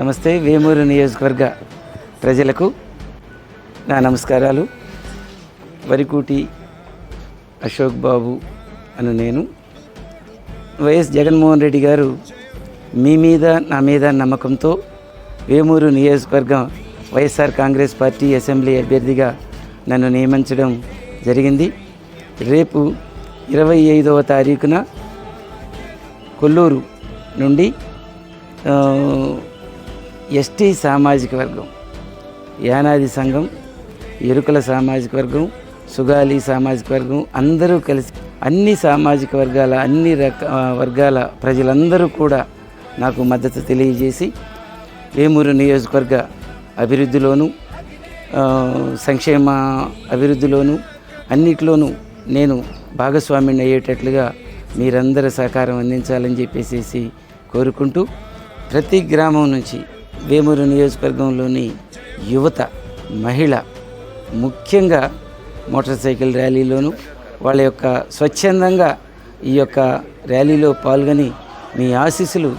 నమస్తే వేమూరు నియోజకవర్గ ప్రజలకు నా నమస్కారాలు. వరికూటి అశోక్ బాబు అను నేను. వైఎస్ జగన్మోహన్ రెడ్డి గారు మీ మీద నా మీద నమ్మకంతో వేమూరు నియోజకవర్గం వైఎస్ఆర్ కాంగ్రెస్ పార్టీ అసెంబ్లీ అభ్యర్థిగా నన్ను నియమించడం జరిగింది. రేపు ఇరవై ఐదవ తారీఖున కొల్లూరు నుండి ఎస్టీ సామాజిక వర్గం యానాది సంఘం ఎరుకల సామాజిక వర్గం సుగాలి సామాజిక వర్గం అందరూ కలిసి అన్ని సామాజిక వర్గాల అన్ని రక వర్గాల ప్రజలందరూ కూడా నాకు మద్దతు తెలియజేసి వేమూరు నియోజకవర్గ అభివృద్ధిలోను సంక్షేమ అభివృద్ధిలోను అన్నిట్లోనూ నేను భాగస్వామిని అయ్యేటట్లుగా మీరందరూ సహకారం అందించాలని చెప్పేసి కోరుకుంటూ ప్రతి గ్రామం నుంచి వేమూరు నియోజకవర్గంలోని యువత మహిళ ముఖ్యంగా మోటార్ సైకిల్ ర్యాలీలోను వాళ్ళ యొక్క స్వచ్ఛందంగా ఈ యొక్క ర్యాలీలో పాల్గొని మీ ఆశీస్సులు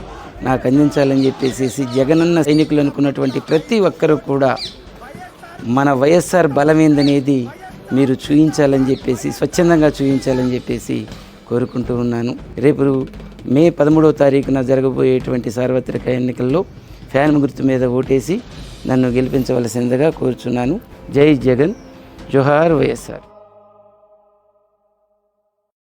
నాకు అందించాలని చెప్పేసి జగనన్న సైనికులు అనుకున్నటువంటి ప్రతి ఒక్కరూ కూడా మన వైఎస్ఆర్ బలమేందనేది మీరు చూయించాలని చెప్పేసి స్వచ్ఛందంగా చూపించాలని చెప్పేసి కోరుకుంటూ ఉన్నాను. రేపు మే పదమూడవ తారీఖున జరగబోయేటువంటి సార్వత్రిక ఎన్నికల్లో ఫ్యాన్ గుర్తు మీద ఓటేసి నన్ను గెలిపించవలసిందిగా కోరుచున్నాను. జై జగన్. జోహార్ వైఎస్ఆర్.